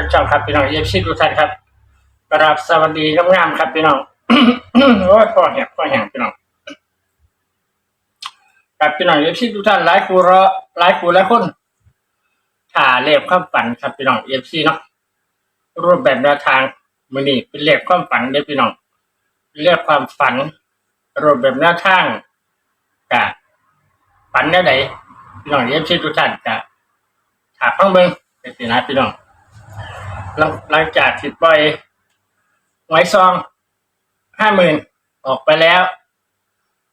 เป็นช่องครับพี่น้องเอฟซีทุกท่านครับกราบสวัสดีงามๆครับพี่น้องโอ้ยพ่อแหบพ่อแหงพี่น้องครับพี่น้องเอฟซีทุกท่านหลายครูรอหลายครูหลายคนถ่าเรียบความฝันครับพี่น้องเอฟซีเนาะรูปแบบแนวทางมือนี้เป็นเรียบความฝันเด้พี่น้องเรียกความฝันรูปแบบแนวทางกะฝันแนวใดพี่น้องเอฟซีทุกท่านกะถามฟังเบิ่งเป็นสินะพี่น้อง หลังหลังจากที่ปล่อยไว้ซองห้าหมื่นออกไปแล้ว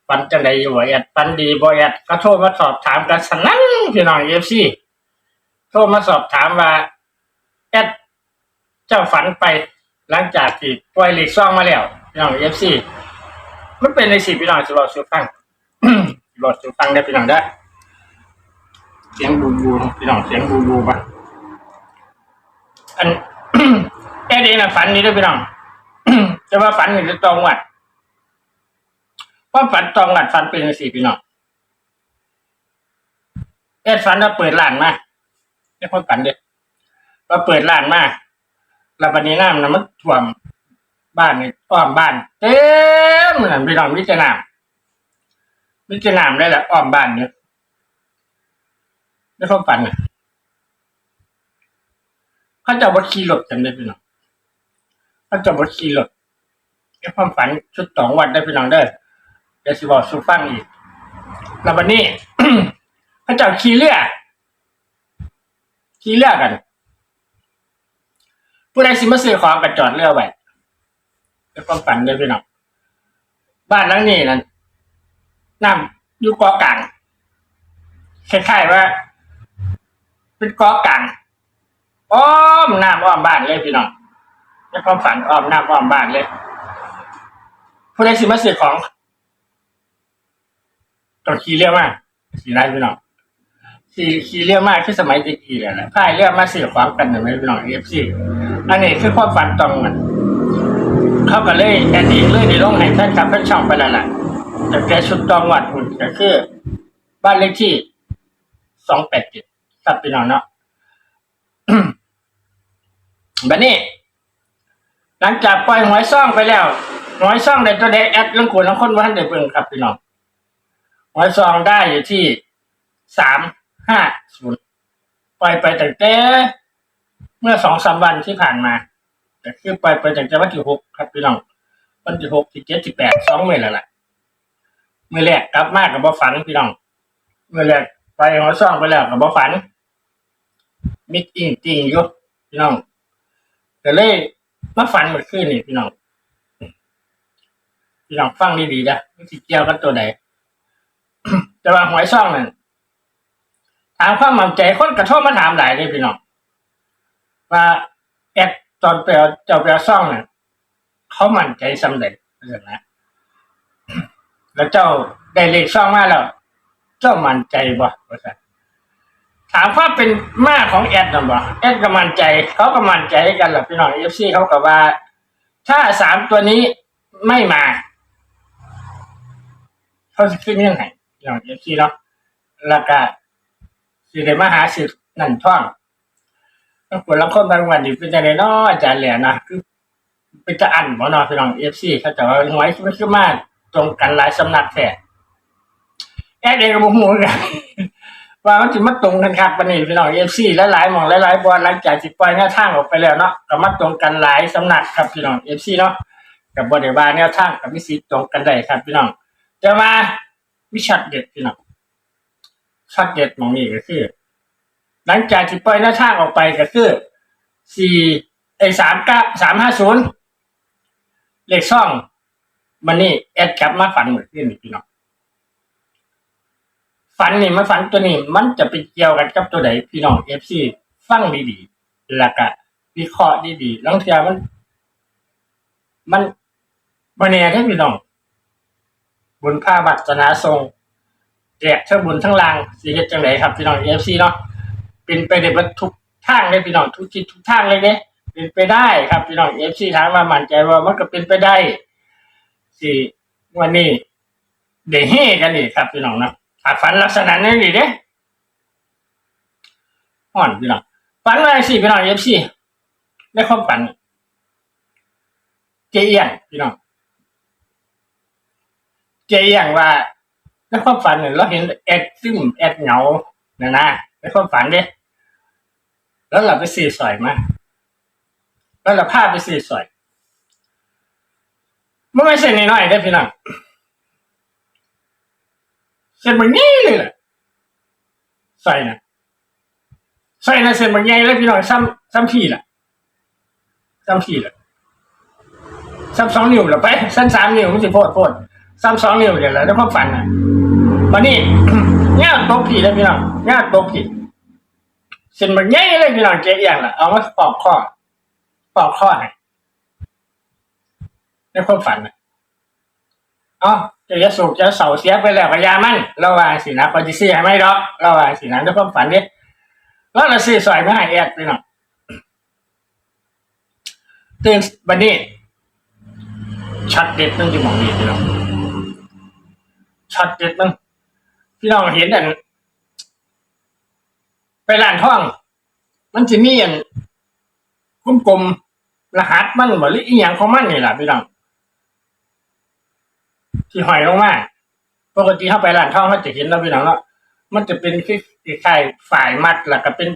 ฟันจังใดอยู่บ่แอดฟันดีบ่แอดก็โทรมาสอบถามกันสนั่นพี่น้องเอฟซีโทรมาสอบถามว่าแอดเจ้าฝันไปหลังจากที่ปล่อยหล็กซองมาแล้วพี่น้องเอฟซีมันเป็นในสิพี่น้องจะรอชูฟังรอชูฟังได้พี่น้องได้เสียงบูบูพี่น้องเสียงบูบูปะอัน แค่นี้นะฝันนี้ได้พี่น้องจะว่าฝันอยู่ในตองวัดเพราะฝันตองวัดฝันเป็นสี่พี่น้องแค่ฝันว่าเปิดร้านมาไม่ค่ฝันเด็ว่าเปิดร้านมาแล้วบันนี้น้ำนะมันท่วมบ้านนี่อ้อมบ้าน เต็มเหมือนพี่น้องมิจน้ำมิจน้ำได้แหละอ้อมบ้านเนี่ยไม่ค่อยฝันเลย เขาจะบดขี่รถกันได้พี่น้องเขาจะบดขี่รถในความฝันชุดสองวันได้พี่น้องเด้เดี๋ยวสิบอกสุฟังอีกแล้ววันนี้เขาจะขี่เรือขี่เรือกัน ผู้ใดสิมาซื้อของกันจอดเรือไว้ในความฝันได้พี่น้องบ้านหลังนี้นั่นน้ำอยู่กาะกลางคล้ายๆว่า เป็นกาะกลาง อ้อมน้ำอ้อมบ้านเลยพี่น้องในความฝันอ้อมน้ำอ้อมบ้านเลยผู้ใดสิมาซื้อของต้องขี่เรือมากขี่ไรพี่น้องขี่ขี่เรือมากคือสมัยตะกี้แหละนะพายเรือมาซื้อของกันหนึ่งพี่น้องเอฟซีอันนี้คือความฝันตรงมันเขาก็เลยแอนดี้เลยในลงให้ท่านกับท่านช่องไปแล้วล่ะแต่แกชุดตองวัดคุณก็คือ บ้านเลขที่สองแปดเจ็ดครับพี่น้องเนาะ บัดนี้ หลังจากปล่อยหวยซ่องไปแล้วหวยซ่องในตัวเดแอดลังคนลังคนว่าท่านได้เบิ่งครับพี่น้องหวยซองได้อยู่ที่สามห้าศูนย์ปล่อยไปตั้งแต่เมื่อสองสามวันที่ผ่านมาแต่คือปล่อยไปตั้งแต่วันที่หกครับพี่น้องวันที่หกที่เจ็ดที่แปดสองเมื่อแล้วล่ะเมื่อแรกกลับมากกับบ่ฝันพี่น้องเมื่อแรกไปหวยซ่องไปแล้วกับบ่ฝันมิดอิงติงอยู่พี่น้อง ก็เลยมาฝันเมื่อคืนนี่พี่น้องพี่น้องฟังดีๆนะมันสิเกี่ยวกับตัวใดแต่ว่าหวยซ่องนั่นถามความมั่นใจคนกระโทษมาถามหลายเลยพี่น้องว่าแอดตอนไปเอาเจ้าไปเอาซ่องน่ะเขามั่นใจสำเร็จเรื่องนะแล้วเจ้าได้เลขซ่องมาแล้ว เจ้ามั่นใจบ่ว่าซั่น ถามว่าเป็นมาของแอดนะบ่แอดก็มั่นใจ เขาก็มั่นใจกันแหละพี่น้องเอฟซีเขาก็ว่า ถ้าสามตัวนี้ไม่มา เขาจะขึ้นยังไงพี่น้องเอฟซีเนาะแล้วก็สิได้มาหาสินั่นท่องต้องควรรับคนบางวันนี่เป็นจังไดเนาะอาจารย์แหล่นะคือเป็นจะอันบ่เนาะพี่น้องเอฟซีเขาจะว่าหวยมันคือมาตรงกันหลายสำนักแท้แอดเองก็บ่ฮู้กัน ว่ามันจะมาตรงกันครับวันนี้พี่น้องเอฟซีหลายๆหมองหลายๆบอลหลังจากที่ปล่อยแนวทางออกไปแล้วเนาะก็มาตรงกันหลายสำนักครับพี่น้องเอฟซีเนาะกับบอดี้บาแนวทางกับวิสิตรงกันได้ครับพี่น้องจะมาวิชัดเด็ดพี่น้องชัดเด็ดหมองนี้ก็คือ หลังจากที่ปล่อยแนวทางออกไปก็คือสี่ไอสามเก้าสามห้าศูนย์เลขช่องมันนี่แอดแคปมาฝันเหมือนกันพี่น้อง ฝันนี่มันฝันตัวนี้ มันจะไปเกี่ยวกันกับตัวไหนพี่น้องเอฟซีฟังดีๆแล้วก็วิเคราะห์ดีๆล้วเทียมัน มันบนเน่ที่พี่น้องบุญผ้าบัตรนาทรงแจกทั้งบุญทั้งลางสีเฮ็ดจังไหนครับพี่น้องเอฟซีเนาะเป็นไปในบรรทุกทางเลยพี่น้องทุกทิศทุกทางเลยเนี่ยเป็นไปได้ครับพี่น้องเอฟซีถามมามั่นใจว่ามันก็เป็นไปได้สิวันนี้เดี๋ยวเฮกันอีกครับพี่น้องนะ ฝันลักษณะนี้ดีเด้ห่อนพี่น้องฝันว่าสิพี่น้องเอฟซีในความฝันเจเอียงพี่น้องเจเอียงว่าในความฝันเนี่ยเราเห็นแอดซึมแอดเหงาเนี่ยนะในความฝันเด้แล้วเราไปซื้อสอยมาแล้วเราพาไปซื้อสอยมันไม่ใช่น้อยๆได้พี่น้อง ส้นมันนี่เลยแหละใส่นะใส่นะเส้นมันใหญ่เลยพี่น้องซ้ำซ้ำพี่ล่ะซ้ำพี่ล่ะซ้ำสองนิ้วละไปซ้ำสามนิ้วมันสิโพดโพดซ้ำสองนิ้วเดี๋ยวแหละแล้วความฝันอะวันนี้ง่าตกผีเลยพี่น้องง่าตกผีเส้นมันใหญ่เลยพี่น้องเจ๊เอียงล่ะเอามาปอกข้อปอกข้อให้ในความฝันน่ะอ๋อ จะจะสูบจะเสาเสียไปแล้วก็อยามันระหวังสินะปฏิเสธให้ไม่ดอกระหวังสินะในความฝันเนี่ยแล้วเราซื้อสอยไมาให้แอดพี่น้องตื่นบันนี้ช็อตเด็ดนึงที่หมองดีพี่น้องช็อตเด็ดนึงพี่น้องเห็นอันไปร้านท่อง มันจะมีอันกลมๆรหัสมันบ่หรืออีหยังของมันนี่แหละพี่น้อง ที่หอยลงมาปกติเข้าไปร้านท่องเขาจะเห็นแล้วพี่น้องเนาะมันจะเป็นคล้ายๆฝ่ายมัดแล้วก็เป็น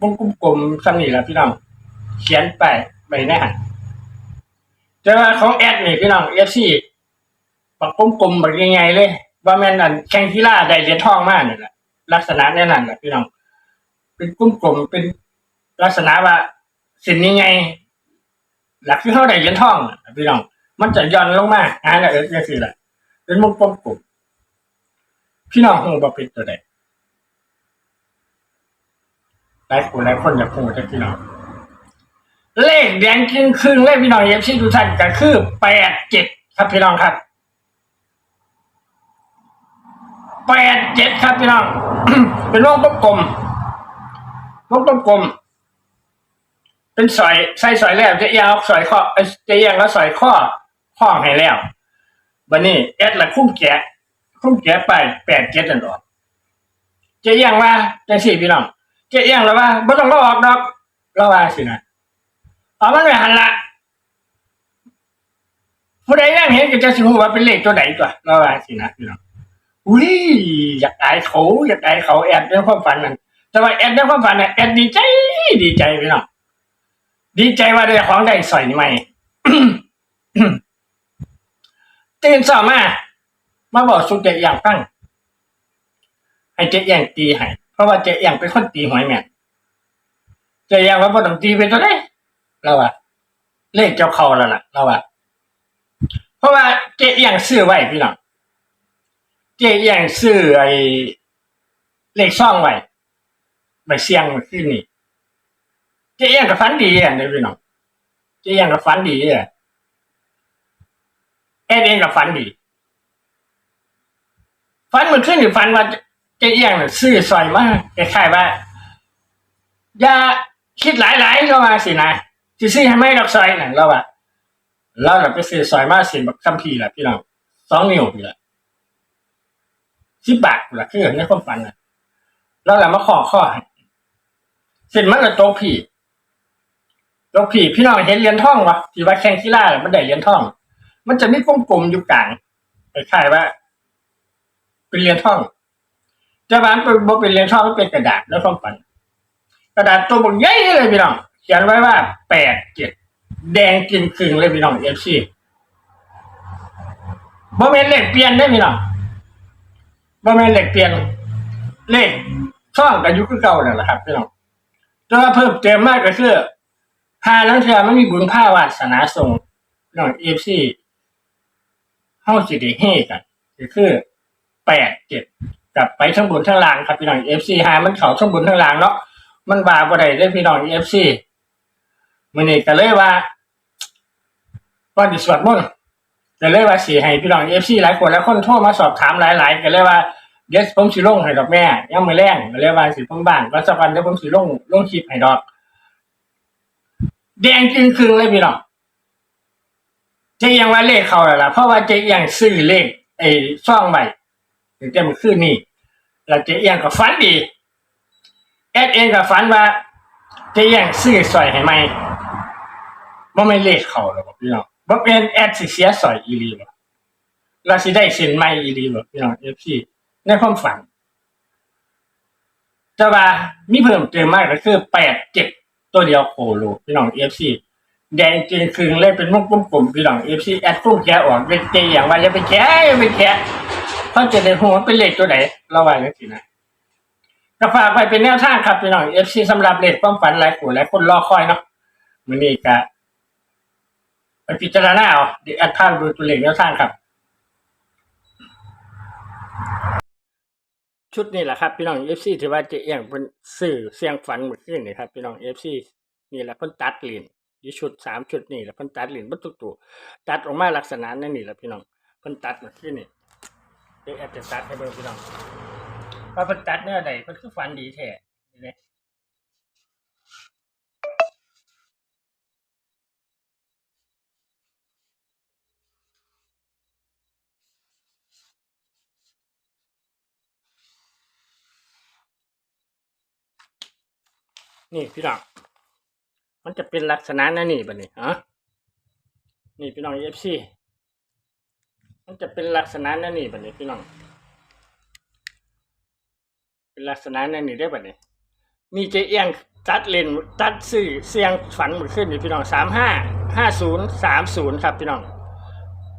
วงกลมๆซ้ำนี่แหละพี่น้องเขียนไปไปแน่หันแต่ว่าของแอดนี่พี่น้องเอฟซีปักกลมๆแบบยังไงเลยว่าแม่นอันแข่งกีฬาได้เหรียญทองมากนี่แหละลักษณะแน่นั่นแหละพี่น้องเป็นกุ้งกลมเป็นลักษณะว่าสิ่งนี้ไง หลักที่เขาได้เหรียญทองน่ะพี่น้องมันจะย่อนลงมาอ่าแล้วเออจังซี่แหละ เป็นวงกลมกลมพี่น้องฮู้บ่เป็นตัวใดหลายคนหลายคนอยากฮู้แต่พี่น้อง เลขแดงครึ่งครึ่งเลขพี่น้องเอฟซีทุกท่านก็คือแปดเจ็ดครับพี่น้องครับแปดเจ็ดครับพี่น้อง เป็นวงกลมๆวงกลมเป็นสอยใส่สอยแล้วจะยาวสอยข้อจะยังแล้วสอยข้อข้องให้แล้ว บันนี้แอดละคุ้มแกะคุ้มแกะไปแปดเจ็ดนั่นหรอจะยังว่าจังสี่พี่น้องจะยังแล้วว่าไม่ต้องรอออกดอกเราว่าสินะเอามันไปหันละผู้ใดนั่งเห็นก็จะสิหูว่าเป็นเลขตัวไหนตัวเราว่าสินะพี่น้องอุ้ยอยากอายเขาอยากอายเขาแอดในความฝันนั่นแต่ว่าแอดในความฝันน่ะแอดดีใจดีใจพี่น้องดีใจว่าได้ของได้สอยใหม่ ตื่นสอมา มาบอกสุเจอย่างตั้ง ให้เจ๊อย่างตีให้เพราะว่าเจ๊อย่างเป็นคนตีหวยแม่เจ๊อย่างว่าบ่ต้องตีเป็นตัวไหนเราอะเลขเจ้าเขาแล้วล่ะเราอะเพราะว่าเจ๊เอียงซื้อไว้พี่น้องเจ๊เอียงซื้อไอ้เลขซ่องไว้ไปเสี่ยงขึ้นนี่เจ๊เอียงกับฟันดีอะเนี่ยพี่น้องเจ๊เอียงกับฟันดีอะ แอดเองกับฟันดีฟันมันขึ้นอยู่ฟันว่าจ๊เอียงน่ะซื้อซอยมาคล้ายๆว่าอย่าคิดหลายๆเข้ามาสินะสิซื้อให้ไม่ดอกซอยน่ะเราอะเราน่ะไปซื้อซอยมากสิบักคัมภีร์ล่ะพี่น้องสองนิ้วพี่ละสิบบาทล่ะคือในความฝันนะเราละมาขอข้อเสร็จมันละโตะพี่โตะพี่พี่น้องเห็นเหรียญทองวะที่ว่าแข่งกีฬาน่ะมันได้เหรียญทอง มันจะมีกลมๆอยู่กลางคล้ายๆว่า เป็นเรียญทองแต่ว่านเป็นบ่เป็นเรียญทองมันเป็นกระดาษในความฝันกระดาษตัวบางใหญ่เลยพี่น้องเขียนไว้ว่าแปดเจ็ดแดงกินครึ่งเลยพี่น้องเอฟซีบ่แม่นเลขเปลี่ยนได้พี่น้องบ่แม่นเลขเปลี่ยน เลขช่องกับยุคเก่านั่นแหละครับพี่น้องแต่ว่าเพิ่มเติมมากก็คือหาลังเทื่อมันมีบุญภาวาสนาส่งพี่น้องเอฟซี เฮาสิได้เฮกันก็คือแปดเจ็ดกลับไปทั้งบนทั้งล่างครับพี่น้องเอฟซีหามันเขาทั้งบนทั้งล่างเนาะมันบาบ่ได้ได้พี่น้องเอฟซีมื้อนี้ก็เลยว่าก่อนสิสวดมนต์ก็เลยว่าสิให้พี่น้องเอฟซีหลายคนหลายคนโทรมาสอบถามหลายๆก็เลยว่าเดี๋ยวผมสิลงให้ดอกแม่ยังมือแรงก็เลยว่าสิผมบ้านก็สักวันเดี๋ยวผมสิลงลงคลิปให้ดอก แดงจึงครึ่งเลยพี่น้อง เจ๊ยังว่าเลขเขาแล้วล่ะ เพราะว่าเจ๊ยังซื้อเลขไอ้ซ่องใหม่ถึงจะมาขึ้นนี่แล้วเจ๊ยังก็ฝันดีแอดเองกับฝันว่า จะย่งซื้อสอยให้ไหมบ่ไม่เลขเขาหรอกพี่น้องบ่เป็นแอดสิเสียสอยอีหลีบ่เราสิได้เส้นใหม่อีหลีบ่พี่น้อง FC ในความฝันแต่ว่ามีเพิ่มเติมมากก็คือแปดเจ็ดตัวเดียวโคโลพี่น้อง FC แดงจริงคืนเลยเป็นมุกกลมๆพี่น้อง FC แอดกุ้งแกออกเป็นเจอย่างว่าอย่าไปแกะอย่าไปแกะเพราจะได้หัวเป็นเลขตัวไหนระวังนะสินะก็ฝากไปเป็นแนวทางครับพี่น้อง FC สำหรับเลขความฝันหลายคนหลายคนรอคอยเนาะมื้อนี้ก็ไปพิจารณาเอาเดี๋ยวแอดภาพดูตัวเลขแนวทางครับ ชุดนี้แหละครับพี่น้องเอฟซีที่ว่าเจะเอียงเป็นสื่อเสียงฝันเมื่อคืนนี่ครับพี่น้องเอฟซีนี่แหละเพิ่นตัดเหรี ยี่ชุดสามชุดนี่แหละเพิ่นตัดเหรียญบัตุตัวตัดออกมาลักษณะนั่นนี่แหละพี่น้องเพิ่นตัดเมื่อคืนนี่เดี๋ยวแอบจะตัดให้เบิ่งพี่น้องว่าเพิ่นตัดเนื้อใดเพิ่นคือฝันดีแท้เนี่เด้นี่พี่น้อง มันจะเป็นลักษณะนั่นนี่บัดนี้ฮะนี่พี่น้องเอฟซีมันจะเป็นลักษณะนั่นนี่บัดนี้พี่น้อง เป็นลักษณะนั่นนี่ได้บัดนี้มีเจเอียงตัดเลนตัดสื่อเสียงฝันเมื่อคืนนี่พี่น้องสามห้าห้าศูนย์สามศูนย์ครับพี่น้อง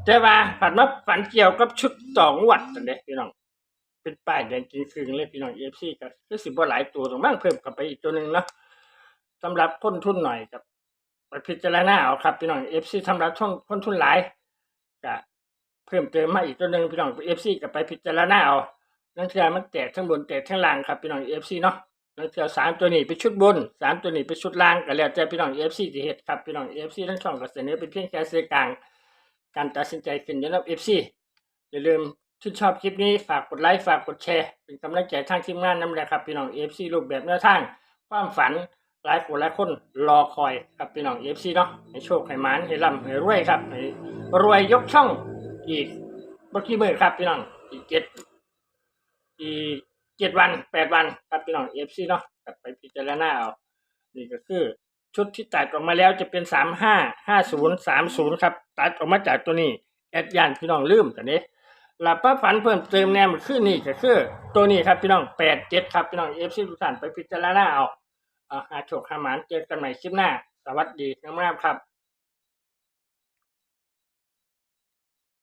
แต่ว่าฝันว่าฝันเกี่ยวกับชุดต่องวัดนั่นเด้พี่น้อง เป็นป้ายแดงจริงคืนเลยพี่น้องเอฟซีก็คือสิบ่าหลายตัวตรงบ้างเพิ่มเข้าไปอีกตัวหนึ่งเนาะ สำหรับคนทุนหน่อยกับไปพิจารณาเอาครับพี่น้องเอฟซีสำหรับช่องคนทุนหลายก็เพิ่มเติมมาอีกตัวหนึ่งพี่น้องเอฟซีก็ไปพิจารณาเอานั่นคือมันแตกทั้งบนแตกทั้งล่างครับพี่น้องเอฟซีเนาะนั่นคือสามตัวนี้เป็นชุดบนสามตัวนี้เป็นชุดล่างก็แล้วแต่พี่น้องเอฟซีที่เฮ็ดครับพี่น้องเอฟซีทั้งช่องก็เสนอเป็นเพียงแค่เสื่อกลางการตัดสินใจขึ้นยู่กับเอฟซีอย่าลืมชื่นชอบคลิปนี้ฝากกดไลค์ฝากกดแชร์ เป็นกำลังใจทางทีมงานน้ำแหละครับพี่น้องเอฟซีรูปแบบแนวทางความฝัน หลายคนหลายคนรอคอยครับพี่น้องเอฟซีเนาะให้โชคให้มานให้ร่ำให้รวยครับให้รวยยกช่องอีกบกี่มือครับพี่น้องอีกเจ็ดอีกเจ็ดวันแปดวันครับพี่น้องเอฟซีเนาะกลับไปพิจารณาเอานี่ก็คือชุดที่ตัดออกมาแล้วจะเป็นสามห้าห้าศูนย์สามศูนย์ครับ ตัดออกมาจากตัวนี้แอดยานพี่น้องลืมแต่นี้หลับป้าฝันเพิ่มเติมแนมขึ้นนี่ก็คือ ตัวนี้ครับพี่น้องแปดเจ็ดครับพี่น้องเอฟซีทุกท่านไปพิจารณาเอา อาโชคหาหมานเจอกันใหม่คลิปหน้า สวัสดีน้ำรับครับ